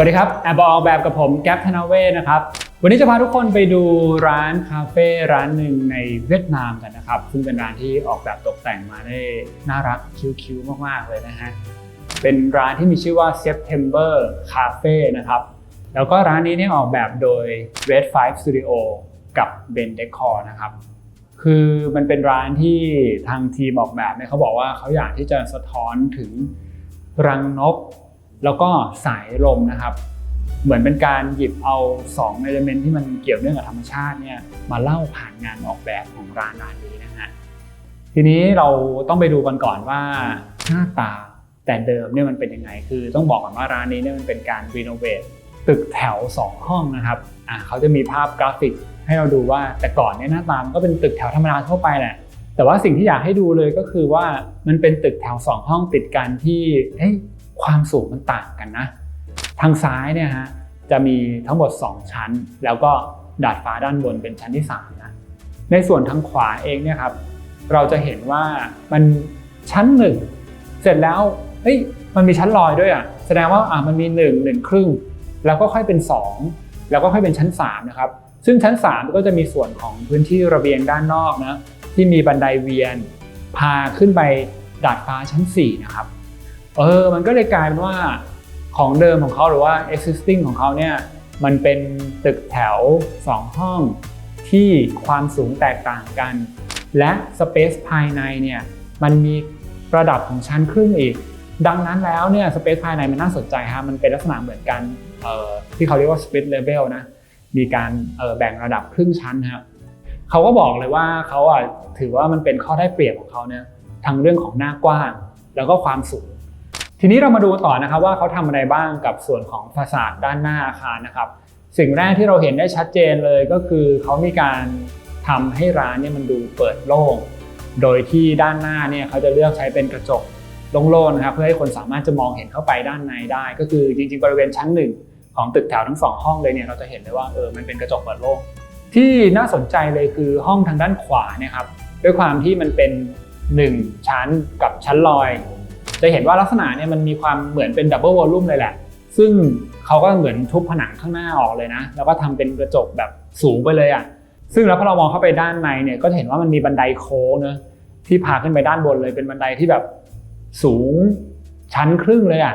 วัสดีครับแอบบอลแบบกับผมแก๊ปธนาเวศนะครับ วันนี้จะพาทุกคนไปดูร้านคาเฟ่ร้านหนึ่งในเวียดนามกันนะครับ ซึ่งเป็นร้านที่ออกแบบตกแต่งมาได้น่ารักคิ้วๆมากๆเลยนะฮะ เป็นร้านที่มีชื่อว่า September Cafe นะครับ แล้วก็ร้านนี้เนี่ยออกแบบโดย Red 5 Studio กับ Ben Decor นะครับ คือมันเป็นร้านที่ทางทีมออกแบบเนี่ยเขาบอกว่าเขาอยากที่จะสะท้อนถึงรังนก แล้วก็สายลมนะครับ เหมือนเป็นการหยิบเอา2เอลเมนที่มันเกี่ยวเนื่องกับธรรมชาติเนี่ยมาเล่าผ่านงานออกแบบของร้านร้านนี้นะฮะทีนี้เราต้องไปดูกันก่อนว่าหน้าตาแต่เดิมเนี่ยมันเป็นยังไง คือต้องบอกก่อนว่าร้านนี้เนี่ยมันเป็นการรีโนเวทตึกแถว 2 ห้องนะครับอ่าเขาจะมีภาพกราฟิกให้เราดูว่าแต่ก่อนเนี่ยหน้าตามันก็เป็นตึกแถวธรรมดาทั่วไปแหละแต่ว่าสิ่งที่อยากให้ดูเลยก็คือว่ามันเป็นตึกแถว 2 ห้องติดกันที่เฮ้ย ความสูงมันต่างกันนะ ทางซ้ายเนี่ยฮะจะมีทั้งหมด 2 ชั้น แล้วก็ดาดฟ้าด้านบนเป็นชั้นที่3นะในส่วนทางขวาเองเนี่ยครับเราจะเห็นว่ามันชั้นหนึ่งเสร็จแล้วเฮ้ยมันมีชั้นลอยด้วยอะแสดงว่าอะมันมี1 1ครึ่งแล้วก็ค่อยเป็น 2 แล้วก็ค่อยเป็นชั้น3นะครับซึ่งชั้น 3 ก็จะมีส่วนของพื้นที่ระเบียงด้านนอกนะที่มีบันไดเวียน พาขึ้นไปดาดฟ้าชั้น4นะครับ เออมันก็เลยกลายเป็นว่าของเดิมของเขาหรือว่า existing ของเขาเนี่ยมันเป็นตึกแถว 2 ห้องที่ความสูงแตกต่างกัน และ space ภายในเนี่ยมันมีระดับของชั้นครึ่งอีก ดังนั้นแล้วเนี่ย space ภายในมันน่าสนใจฮะมันเป็นลักษณะเหมือนกันที่เขาเรียกว่า split level นะมีการแบ่งระดับครึ่งชั้นครับเขาก็บอกเลยว่าเขาอะถือว่ามันเป็นข้อได้เปรียบของเขาเนี่ยทั้งเรื่องของหน้ากว้าง แล้วก็ความสูง ทีนี้เรามาดูต่อนะครับว่าเขาทำอะไรบ้างกับส่วนของฟาสาดด้านหน้าอาคารนะครับ สิ่งแรกที่เราเห็นได้ชัดเจนเลยก็คือเขามีการทำให้ร้านเนี่ยมันดูเปิดโล่ง โดยที่ด้านหน้าเนี่ยเขาจะเลือกใช้เป็นกระจกโล่งๆนะครับเพื่อให้คนสามารถจะมองเห็นเข้าไปด้านในได้ ก็คือจริงๆบริเวณชั้นหนึ่งของตึกแถวทั้งสองห้องเลยเนี่ยเราจะเห็นเลยว่าเออมันเป็นกระจกเปิดโล่งที่น่าสนใจเลยคือห้องทางด้านขวาเนี่ยครับด้วยความที่มันเป็น 1 ชั้นกับชั้นลอย จะเห็นว่าลักษณะเนี่ยมันมีความเหมือนเป็นดับเบิลวอลลุ่มเลยแหละ ซึ่งเขาก็เหมือนทุบผนังข้างหน้าออกเลยนะ แล้วก็ทำเป็นกระจกแบบสูงไปเลยอะ่ะ ซึ่งแล้วพอเรามองเข้าไปด้านในเนี่ยก็จะเห็นว่ามันมีบันไดโค้งเนะที่พาขึ้นไปด้านบนเลยเป็นบันไดที่แบบสูงชั้นครึ่งเลยอะ่ะ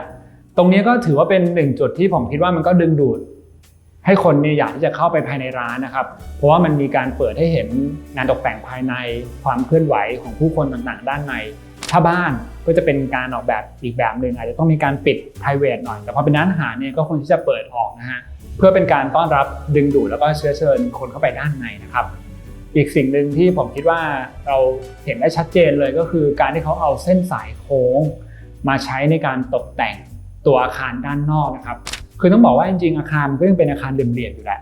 ตรงนี้ก็ถือว่าเป็นหนึ่งจุดที่ผมคิดว่ามันก็ดึงดูด ให้คนเนี่ยอยากที่จะเข้าไปภายในร้านนะครับ เพราะว่ามันมีการเปิดให้เห็นงานตกแต่งภายในความเคลื่อนไหวของผู้คนต่างๆ ด้านใน ถ้าบ้าน ก็จะเป็นการออกแบบอีกแบบหนึ่งอาจจะต้องมีการปิด p r i v a t หน่อย แต่พอเป็นร้านอาหารเนี่ยก็ควรที่จะเปิดออกนะฮะเพื่อเป็นการต้อนรับดึงดูดแล้วก็เชื้อเชิญคนเข้าไปด้านในนะครับ อีกสิ่งหนึ่งที่ผมคิดว่าเราเห็นได้ชัดเจนเลยก็คือการที่เขาเอาเส้นสายโค้ง มาใช้ในการตกแต่งตัวอาคารด้านนอกนะครับคือต้องบอกว่าจริงๆอาคารมันก็ยังเป็นอาคารเหลี่ยมๆอยู่แหละ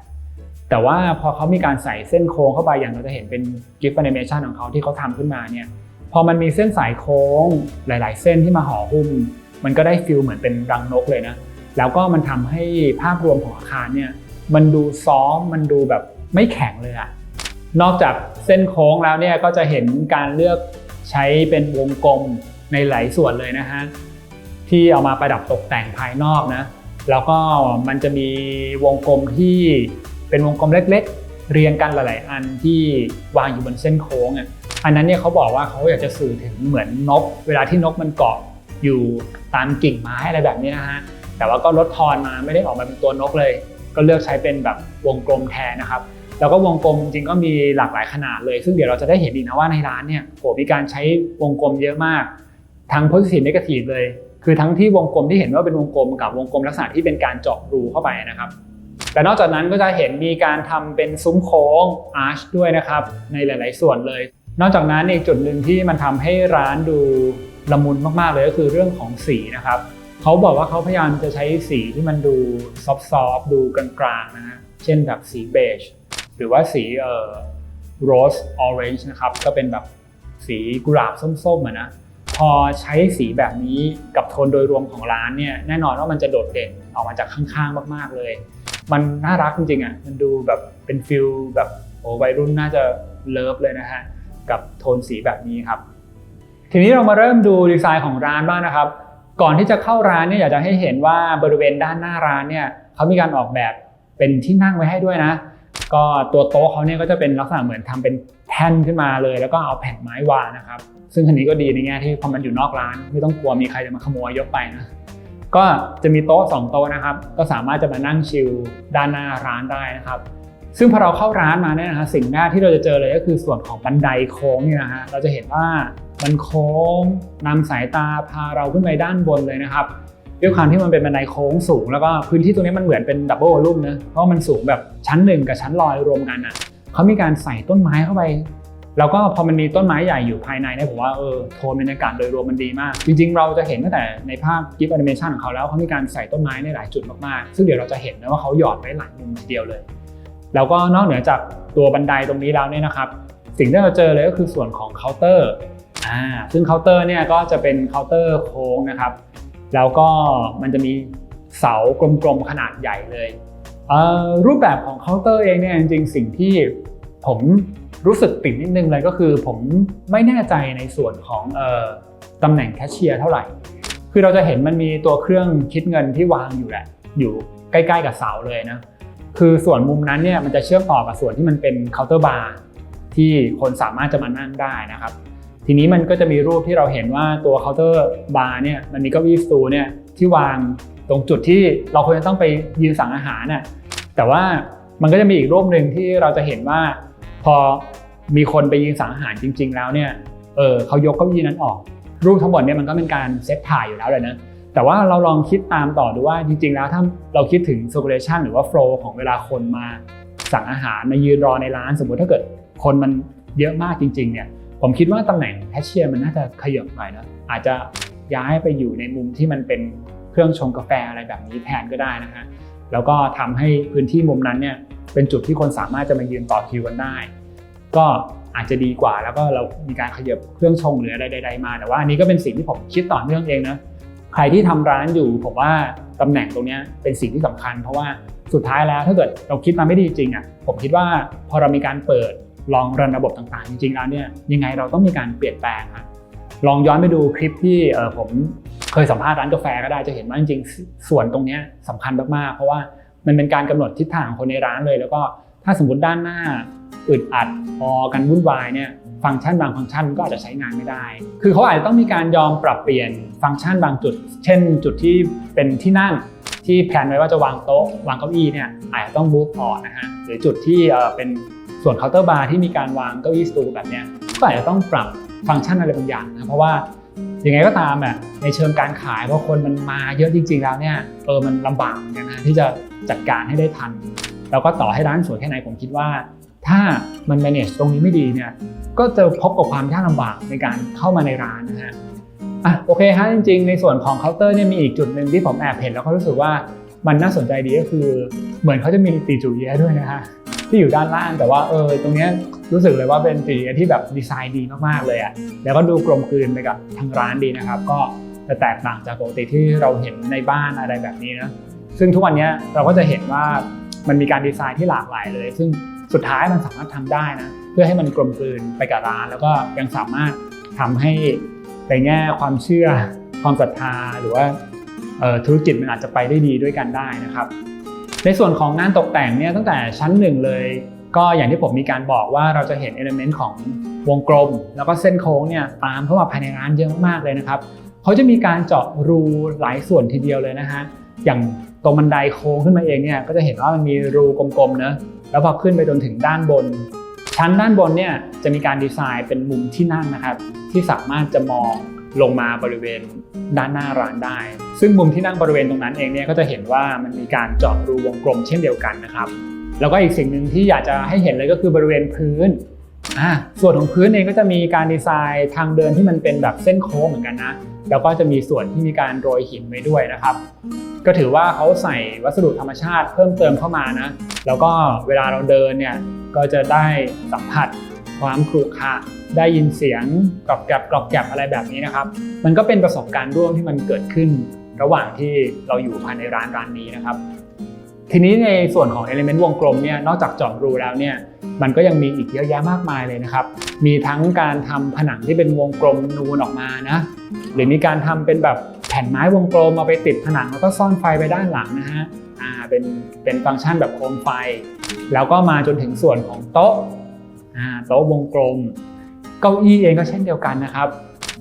แต่ว่าพอเขามีการใส่เส้นโค้งเข้าไปอย่างเราจะเห็นเป็น GIF animation ของเขาที่เขาทำขึ้นมาเนี่ย พอมันมีเส้นสายโค้งหลาย ๆ เส้นที่มาห่อหุ้ม มันก็ได้ฟิลเหมือนเป็นรังนกเลยนะ แล้วก็มันทำให้ภาพรวมของอาคารเนี่ยมันดูซอฟต์มันดูแบบไม่แข็งเลยอะนอกจากเส้นโค้งแล้วเนี่ยก็จะเห็นการเลือกใช้เป็นวงกลมในหลายส่วนเลยนะฮะที่เอามาประดับตกแต่งภายนอกนะแล้วก็มันจะมีวงกลมที่เป็นวงกลมเล็ก ๆ เรียงกันหลาย ๆ อันที่วางอยู่บนเส้นโค้งอะ อันนั้นเนี่ยเขาบอกว่าเขาอยากจะสื่อถึงเหมือนนก เวลาที่นกมันเกาะอยู่ตามกิ่งไม้อะไรแบบนี้นะฮะแต่ว่าก็ลดทอนมาไม่ได้ออกมาเป็นตัวนกเลย ก็เลือกใช้เป็นแบบวงกลมแทนนะครับแล้วก็วงกลมจริงๆก็มีหลากหลายขนาดเลย ซึ่งเดี๋ยวเราจะได้เห็นอีกนะว่าในร้านเนี่ยโหมีการใช้วงกลมเยอะมาก ทั้ง positive negative เลย คือทั้งที่วงกลมที่เห็นว่าเป็นวงกลมกับวงกลมลักษณะที่เป็นการเจาะรูเข้าไปนะครับแต่นอกจากนั้นก็จะเห็นมีการทำเป็นซุ้มโค้ง arch ด้วยนะครับในหลาย ๆ ส่วนเลย นอกจากนั้นอีกจุดหนึ่งที่มันทำให้ร้านดูละมุนมากๆเลยก็คือเรื่องของสีนะครับเขาบอกว่าเขาพยายามจะใช้สีที่มันดูซอฟต์ๆดูกลางๆนะฮะเช่นแบบสีเบจหรือว่าสีเอ่อ rose orange นะครับก็เป็นแบบสีกุหลาบส้มๆอะนะพอใช้สีแบบนี้กับโทนโดยรวมของร้านเนี่ยแน่นอนว่ามันจะโดดเด่นออกมาจากข้างๆ มากๆเลย มันน่ารักจริงๆอะมันดูแบบเป็นฟิลแบบโอ้วัยรุ่นน่าจะเลิฟเลยนะฮะ กับโทนสีแบบนี้ครับ ทีนี้เรามาเริ่มดูดีไซน์ของร้านบ้างนะครับ ก่อนที่จะเข้าร้านเนี่ยอยากจะให้เห็นว่าบริเวณด้านหน้าร้านเนี่ยเขามีการออกแบบเป็นที่นั่งไว้ให้ด้วยนะ ก็ตัวโต๊ะเขาเนี่ยก็จะเป็นลักษณะเหมือนทำเป็นแท่นขึ้นมาเลย แล้วก็เอาแผ่นไม้วางนะครับ ซึ่งอันนี้ก็ดีในแง่ที่พอมันอยู่นอกร้าน ไม่ต้องกลัวมีใครจะมาขโมยยกไปนะก็จะมีโต๊ะสองโต๊ะนะครับ ก็สามารถจะมานั่งชิลด้านหน้าร้านได้นะครับ ซึ่งพอเราเข้าร้านมาเนี่ยนะฮะสิ่งแรกที่เราจะเจอเลยก็คือส่วนของบันไดโค้งเนี่ยนะฮะเราจะเห็นว่ามันโค้งนำสายตาพาเราขึ้นไปด้านบนเลยนะครับด้วยความที่มันเป็นบันไดโค้งสูง แล้วก็พื้นที่ตรงนี้มันเหมือนเป็นดับเบิลวอลลุ่มนะเพราะมันสูงแบบชั้นหนึ่งกับชั้นลอยรวมกันอะเขามีการใส่ต้นไม้เข้าไป แล้วก็พอมันมีต้นไม้ใหญ่อยู่ภายในเนี่ยผมว่าเออโทนบรรยากาศโดยรวมมันดีมาก จริงๆ เราจะเห็นตั้งแต่ในภาพกิฟต์แอนิเมชันของเขาแล้วเขามีการใส่ต้นไม้ในหลายจุดมากๆ ซึ่งเดี๋ยวเราจะเห็นนะว่าเขาหยอดไว้หลายมุมทีเดียวเลย แล้วก็นอกเหนือจากตัวบันไดตรงนี้แล้วเนี่ยนะครับ สิ่งที่เราเจอเลยก็คือส่วนของเคาน์เตอร์อ่าซึ่งเคาน์เตอร์เนี่ยก็จะเป็นเคาน์เตอร์โค้งนะครับ แล้วก็มันจะมีเสากลมๆขนาดใหญ่เลยเรูปแบบของเคาน์เตอร์เองเนี่ยจริงๆสิ่งที่ผมรู้สึกติดนิดนึงเลยก็คือ ผมไม่แน่ใจในส่วนของออตำแหน่งแคชเชียร์เท่าไหร่ คือเราจะเห็นมันมีตัวเครื่องคิดเงินที่วางอยู่แหละอยู่ใกล้ ๆ กับเสาเลยนะ คือส่วนมุมนั้นเนี่ยมันจะเชื่อมต่อกับส่วนที่มันเป็นเคาน์เตอร์บาร์ที่คนสามารถจะมานั่งได้นะครับ ทีนี้มันก็จะมีรูปที่เราเห็นว่าตัวเคาน์เตอร์บาร์เนี่ยมันมีเก้าอี้สตูเนี่ยที่วางตรงจุดที่เราควรจะต้องไปยืนสั่งอาหารน่ะแต่ว่ามันก็จะมีอีกรูปหนึ่งที่เราจะเห็นว่า พอมีคนไปยืนสั่งอาหารจริง ๆ แล้วเนี่ยเออเขายกเก้าอี้นั้นออก รูปทั้งหมดเนี่ยมันก็เป็นการเซตถ่ายอยู่แล้วเลยนะ แต่ว่าเราลองคิดตามต่อดูว่าจริงๆ แล้วถ้าเราคิดถึง circulation หรือว่า flow ของเวลาคนมาสั่งอาหารมายืนรอในร้าน สมมุติถ้าเกิดคนมันเยอะมากจริงๆเนี่ยผมคิดว่าตำแหน่งแคชเชียร์มันน่าจะขยับหน่อยนะอาจจะย้ายไปอยู่ในมุมที่มันเป็นเครื่องชงกาแฟอะไรแบบนี้แทนก็ได้นะฮะแล้วก็ทำให้พื้นที่มุมนั้นเนี่ยเป็นจุดที่คนสามารถจะมายืนต่อคิวกันได้ ก็อาจจะดีกว่าแล้วก็เรามีการขยับเครื่องชงหรืออะไรใดๆมา แต่ว่าอันนี้ก็เป็นสิ่งที่ผมคิดต่อเนื่องเองนะ ใครที่ทำร้านอยู่ผมว่าตำแหน่งตรงนี้เป็นสิ่งที่สำคัญ เพราะว่าสุดท้ายแล้วถ้าเกิดเราคิดมาไม่ดีจริงอะผมคิดว่าพอเรามีการเปิดลองรันระบบต่างๆ จริงๆแล้วเนี่ยยังไงเราต้องมีการเปลี่ยนแปลงครับลองย้อนไปดูคลิปที่ผมเคยสัมภาษณ์ร้านกาแฟก็ได้จะเห็นว่าจริงๆ ส่วนตรงนี้ยสำคัญมากๆ เพราะว่ามันเป็นการกำหนดทิศทางของคนในร้านเลย แล้วก็ถ้าสมมติด้านหน้าอึดอัดพอกันวุ่นวายเนี่ย ฟังก์ชันบางฟังก์ชันก็อาจจะใช้งานไม่ได้ คือเขาอาจจะต้องมีการยอมปรับเปลี่ยนฟังก์ชันบางจุด เช่น จุดที่เป็นที่นั่งที่แผนไว้ว่าจะวางโต๊ะวางเก้าอี้เนี่ยอาจจะต้องบูฟออกนะฮะหรือจุดที่เป็นส่วนเคาน์เตอร์บาร์ที่มีการวางเก้าอี้สตูแบบเนี้ยก็อาจจะต้องปรับฟังก์ชันอะไรบางอย่างนะเพราะว่ายังไงก็ตามอะในเชิงการขายเพราะคนมันมาเยอะจริง ๆ แล้วเนี่ยเออมันลำบากเหมือนกันนะที่จะจัดการให้ได้ทัน แล้วก็ต่อให้ร้านสวยแค่ไหนผมคิดว่า ถ้ามัน manage ตรงนี้ไม่ดีเนี่ยก็จะพบกับความยากลำบากในการเข้ามาในร้านนะฮะอะโอเคฮะจริง ๆ ในส่วนของเคาน์เตอร์เนี่ยมีอีกจุดหนึ่งที่ผมแอบเห็นแล้วก็รู้สึกว่ามันน่าสนใจดีก็คือ เหมือนเขาจะมีตีจูเยียด้วยนะฮะที่อยู่ด้านล่างแต่ว่าเออตรงเนี้ยรู้สึกเลยว่าเป็นตีจูเยียที่แบบดีไซน์ดีมากๆเลยอะ่ะแล้วก็ดูกลมกลืนไปกับทางร้านดีนะครับ ก็จะแตกต่างจากปกติที่เราเห็นในบ้านอะไรแบบนี้นะซึ่งทุกวันนี้เราก็จะเห็นว่ามันมีการดีไซน์ที่หลากหลายเลย ซึ่ง สุดท้ายมันสามารถทำได้นะ เพื่อให้มันกลมกลืนไปกับร้าน แล้วก็ยังสามารถทำให้ในแง่ความเชื่อความศรัทธาหรือว่าธุรกิจมันอาจจะไปได้ดีด้วยกันได้นะครับ ในส่วนของงานตกแต่งเนี่ยตั้งแต่ชั้นหนึ่งเลย ก็อย่างที่ผมมีการบอกว่าเราจะเห็นเอลเมนต์ของวงกลม แล้วก็เส้นโค้งเนี่ยตามเข้ามาภายในร้านเยอะมากเลยนะครับเขาจะมีการเจาะรูหลายส่วนทีเดียวเลยนะฮะอย่างตรงบันไดโค้งขึ้นมาเองเนี่ยก็จะเห็นว่ามันมีรูกลมๆเนอะ แล้วพอขึ้นไปจนถึงด้านบน ชั้นด้านบนเนี่ยจะมีการดีไซน์เป็นมุมที่นั่งนะครับ ที่สามารถจะมองลงมาบริเวณด้านหน้าร้านได้ ซึ่งมุมที่นั่งบริเวณตรงนั้นเองเนี่ยก็จะเห็นว่ามันมีการเจาะรูวงกลมเช่นเดียวกันนะครับ แล้วก็อีกสิ่งหนึ่งที่อยากจะให้เห็นเลยก็คือบริเวณพื้น อ่าส่วนของพื้นเองก็จะมีการดีไซน์ทางเดินที่มันเป็นแบบเส้นโค้งเหมือนกันนะ แล้วก็จะมีส่วนที่มีการโรยหินไว้ด้วยนะครับ ก็ถือว่าเขาใส่วัสดุธรรมชาติเพิ่มเติมเข้ามานะ แล้วก็เวลาเราเดินเนี่ยก็จะได้สัมผัสความขรุขระได้ยินเสียงกรอบแกรบกรอบแกรบอะไรแบบนี้นะครับ มันก็เป็นประสบการณ์ร่วมที่มันเกิดขึ้นระหว่างที่เราอยู่ภายในร้านร้านนี้นะครับ ทีนี้ในส่วนของ Element วงกลมเนี่ยนอกจากเจาะรูแล้วเนี่ยมันก็ยังมีอีกเยอะแยะมากมายเลยนะครับ มีทั้งการทำผนังที่เป็นวงกลมนูนออกมานะหรือมีการทำเป็นแบบแผ่นไม้วงกลมมาไปติดผนังแล้วก็ซ่อนไฟไปด้านหลังนะฮะอ่าเป็นเป็นฟังก์ชันแบบโคมไฟ แล้วก็มาจนถึงส่วนของโต๊ะอ่าโต๊ะวงกลม เก้าอี้เองก็เช่นเดียวกันนะครับ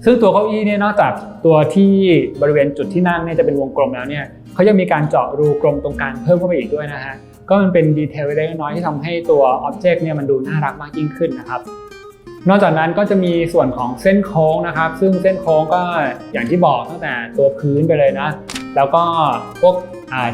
ซึ่งตัวเก้าอี้เนี่ยนอกจากตัวที่บริเวณจุดที่นั่งเนี่ยจะเป็นวงกลมแล้วเนี่ย เขายังมีการเจาะรูกลมตรงกลางเพิ่มเข้าไปอีกด้วยนะฮะก็มันเป็นดีเทลเล็กน้อยที่ทำให้ตัวอ็อบเจกต์เนี่ยมันดูน่ารักมากยิ่งขึ้นนะครับนอกจากนั้นก็จะมีส่วนของเส้นโค้งนะครับ ซึ่งเส้นโค้งก็อย่างที่บอกตั้งแต่ตัวพื้นไปเลยนะ แล้วก็พวก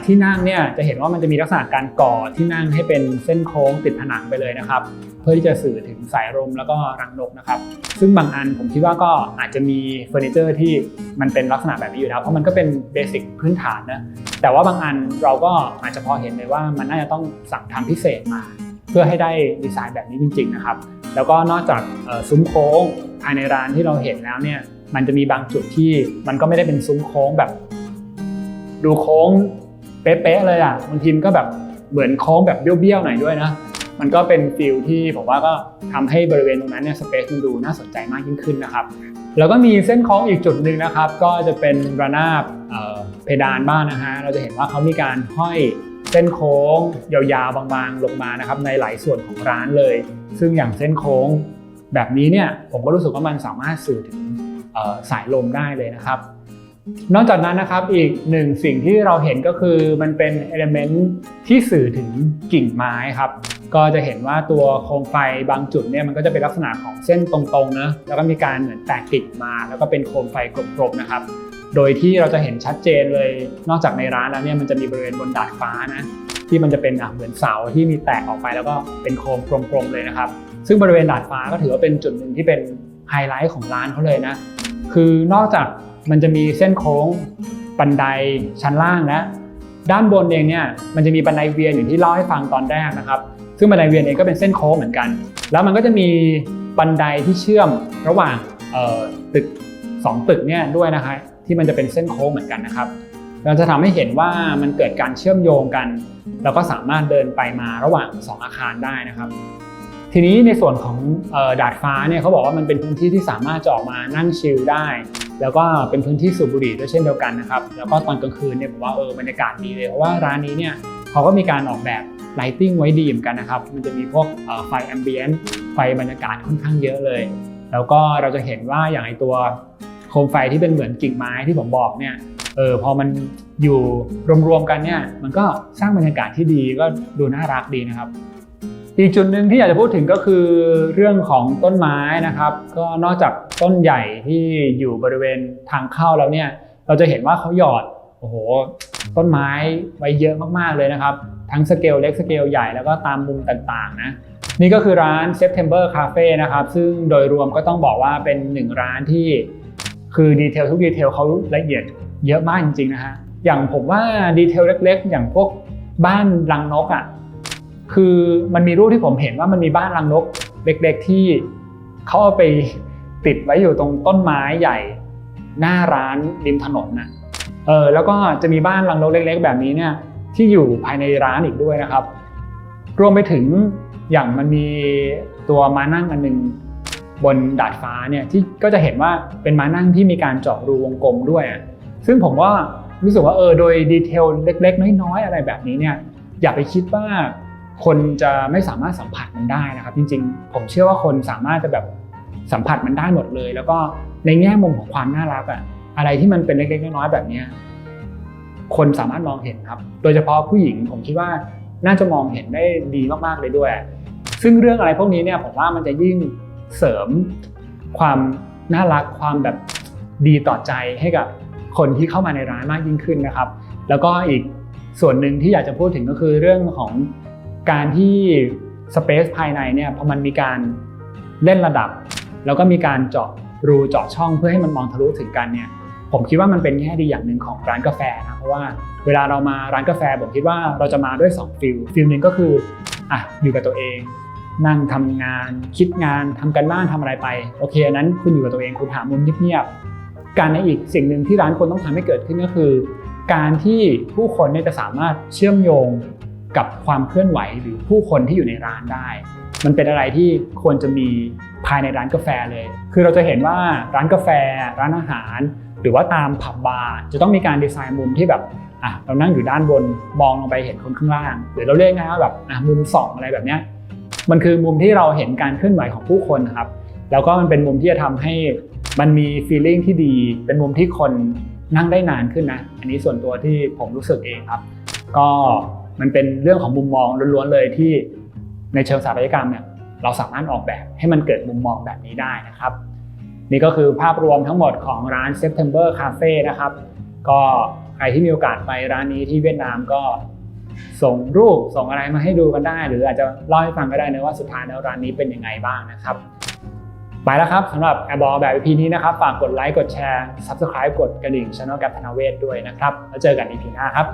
ที่นั่งเนี่ยจะเห็นว่ามันจะมีลักษณะการก่อที่นั่งให้เป็นเส้นโค้งติดผนังไปเลยนะครับ เพื่อที่จะสื่อถึงสายลมแล้วก็รังนกนะครับ ซึ่งบางอันผมคิดว่าก็อาจจะมีเฟอร์นิเจอร์ที่มันเป็นลักษณะแบบนี้อยู่แล้วเพราะมันก็เป็นเบสิกพื้นฐานนะแต่ว่าบางอันเราก็อาจจะพอเห็นเลยว่ามันน่าจะต้องสั่งทำพิเศษมา เพื่อให้ได้ดีไซน์แบบนี้จริง ๆ นะครับ แล้วก็นอกจากซุ้มโค้งภายในร้านที่เราเห็นแล้วเนี่ยมันจะมีบางจุดที่มันก็ไม่ได้เป็นซุ้มโค้งแบบ ดูโค้ง เป๊ะๆเลยอะบางทีมนก็แบบเหมือนโค้งแบบเบี้ยวๆหน่อยด้วยนะ มันก็เป็นฟิลที่ผมว่าก็ทำให้บริเวณตรงนั้นเนี่ยสเปซมันดูน่าสนใจมากยิ่งขึ้นนะครับ แล้วก็มีเส้นโค้งอีกจุดหนึ่งนะครับ ก็จะเป็นระนาบเพดานบ้านนะฮะเราจะเห็นว่าเขามีการห้อยเส้นโค้งยาวๆบางๆลงมานะครับในหลายส่วนของร้านเลย ซึ่งอย่างเส้นโค้งแบบนี้เนี่ยผมก็รู้สึกว่ามันสามารถสื่อถึงสายลมได้เลยนะครับ นอกจากนั้นนะครับอีกหนึ่งสิ่งที่เราเห็นก็คือมันเป็นเอลเมนต์ที่สื่อถึงกิ่งไม้ครับ ก็จะเห็นว่าตัวโคมไฟบางจุดเนี่ยมันก็จะเป็นลักษณะของเส้นตรงๆนะแล้วก็มีการเหมือนแตกกิ่งมา แล้วก็เป็นโคมไฟกลมๆนะครับ โดยที่เราจะเห็นชัดเจนเลย นอกจากในร้านแล้วเนี่ยมันจะมีบริเวณบนดาดฟ้านะที่มันจะเป็นอะเหมือนเสาที่มีแตกออกไปแล้วก็เป็นโคมกลมๆเลยนะครับ ซึ่งบริเวณดาดฟ้าก็ถือว่าเป็นจุดหนึ่งที่เป็นไฮไลท์ของร้านเขาเลยนะคือนอกจาก มันจะมีเส้นโค้งบันไดชั้นล่างและด้านบนเองเนี่ยมันจะมีบันไดเวียนอย่างที่เล่าให้ฟังตอนแรกนะครับ ซึ่งบันไดเวียนเองก็เป็นเส้นโค้งเหมือนกัน แล้วมันก็จะมีบันไดที่เชื่อมระหว่างตึกสองตึกเนี่ยด้วยนะคะที่มันจะเป็นเส้นโค้งเหมือนกันนะครับ เราจะทำให้เห็นว่ามันเกิดการเชื่อมโยงกัน แล้วก็สามารถเดินไปมาระหว่างสองอาคารได้นะครับ ทีนี้ในส่วนของออดาดฟ้าเนี่ยเขาบอกว่ามันเป็นพื้นที่ที่สามารถจะออกมานั่งชิลได้ แล้วก็เป็นพื้นที่สูบบุหรี่ด้วยเช่นเดียวกันนะครับ แล้วก็ตอนกลางคืนเนี่ยผมว่าเออบรรยากาศดีเลย เพราะว่าร้านนี้เนี่ยเขาก็มีการออกแบบไลติ้งไว้ดีเหมือนกันนะครับ มันจะมีพวกไฟแอมเบียนต์ไฟบรรยากาศค่อนข้างเยอะเลย แล้วก็เราจะเห็นว่าอย่างไอตัวโคมไฟที่เป็นเหมือนกิ่งไม้ที่ผมบอกเนี่ย เออพอมันอยู่รวมๆกันเนี่ย มันก็สร้างบรรยากาศที่ดีก็ดูน่ารักดีนะครับ อีกจุดหนึ่งที่อยากจะพูดถึงก็คือเรื่องของต้นไม้นะครับ ก็นอกจากต้นใหญ่ที่อยู่บริเวณทางเข้าแล้วเนี่ย เราจะเห็นว่าเขาหยอดโอ้โหต้นไม้ไว้เยอะมากๆเลยนะครับ ทั้งสเกลเล็กสเกลใหญ่แล้วก็ตามมุมต่างๆนะนี่ก็คือร้าน September Cafe นะครับ ซึ่งโดยรวมก็ต้องบอกว่าเป็นหนึ่งร้านที่คือดีเทลทุกดีเทลเขาละเอียดเยอะมากจริงๆนะฮะอย่างผมว่าดีเทลเล็กๆ อย่างพวกบ้านรังนกอะ คือมันมีรูปที่ผมเห็นว่ามันมีบ้านรังนกเล็กๆที่เขาเอาไปติดไว้อยู่ตรงต้นไม้ใหญ่ หน้าร้านริมถนนน่ะเออแล้วก็จะมีบ้านรังนกเล็ก ๆ แบบนี้เนี่ยที่อยู่ภายในร้านอีกด้วยนะครับ รวมไปถึงอย่างมันมีตัวมานั่งอันหนึ่งบนดาดฟ้าเนี่ยที่ก็จะเห็นว่าเป็นมานั่งที่มีการเจาะรูวงกลมด้วยอะซึ่งผมว่ารู้สึกว่าเออโดยดีเทลเล็ก ๆ น้อยๆอะไรแบบนี้เนี่ยอย่าไปคิดว่า คนจะไม่สามารถสัมผัสมันได้นะครับ จริงๆ ผมเชื่อว่าคนสามารถจะแบบสัมผัสมันได้หมดเลย แล้วก็ในแง่มุมของความน่ารักอะอะไรที่มันเป็นเล็กๆน้อยๆแบบเนี้คนสามารถมองเห็นครับ โดยเฉพาะผู้หญิงผมคิดว่าน่าจะมองเห็นได้ดีมากๆเลยด้วย ซึ่งเรื่องอะไรพวกนี้เนี่ยผมว่ามันจะยิ่งเสริมความน่ารักความแบบดีต่อใจให้กับคนที่เข้ามาในร้านมากยิ่งขึ้นนะครับ แล้วก็อีกส่วนหนึ่งที่อยากจะพูดถึงก็คือเรื่องของ การที่สเปซภายในเนี่ยพอมันมีการเล่นระดับ แล้วก็มีการเจาะรูเจาะช่องเพื่อให้มันมองทะลุถึงกันเนี่ยผมคิดว่ามันเป็นแง่ดีอย่างหนึ่งของร้านกาแฟนะเพราะว่าเวลาเรามาร้านกาแฟผมคิดว่าเราจะมาด้วย2ฟิลฟิลหนึ่งก็คืออะอยู่กับตัวเอง นั่งทำงาน คิดงานทำกันบ้านทำอะไรไปโอเคอันนั้นคุณอยู่กับตัวเองคุณหามุมเงียบๆการในอีกสิ่งหนึ่งที่ร้านควรต้องทำให้เกิดขึ้นก็คือ การที่ผู้คนเนี่ยจะสามารถเชื่อมโยง กับความเคลื่อนไหวหรือผู้คนที่อยู่ในร้านได้ มันเป็นอะไรที่ควรจะมีภายในร้านกาแฟเลย คือเราจะเห็นว่าร้านกาแฟ ร้านอาหาร หรือว่าตามผับบาร์จะต้องมีการดีไซน์มุมที่แบบอะเรานั่งอยู่ด้านบนมองลงไปเห็นคนข้างล่าง หรือเราเรียกง่ายว่าแบบอะมุมสองอะไรแบบเนี้ยมันคือมุมที่เราเห็นการเคลื่อนไหวของผู้คนครับแล้วก็มันเป็นมุมที่จะทำให้มันมี feeling ที่ดี เป็นมุมที่คนนั่งได้นานขึ้นนะ อันนี้ส่วนตัวที่ผมรู้สึกเองครับ ก็ มันเป็นเรื่องของมุมมองล้วนๆเลยที่ในเชิงสถาปัตยกรรมเนี่ยเราสามารถออกแบบให้มันเกิดมุมมองแบบนี้ได้นะครับ นี่ก็คือภาพรวมทั้งหมดของร้าน September Cafe นะครับ ก็ใครที่มีโอกาสไปร้านนี้ที่เวียดนามก็ส่งรูปส่งอะไรมาให้ดูกันได้ หรืออาจจะเล่าให้ฟังก็ได้นะว่าสุดท้ายแล้วร้านนี้เป็นยังไงบ้างนะครับไปแล้วครับสำหรับ a i r b a l l แบบ EP นี้นะครับ ฝากกดไลค์กดแชร์ Subscribe กดกระดิ่ง Channel กับธนาเวศด้วยนะครับ แล้วเจอกัน EP หน้าครับ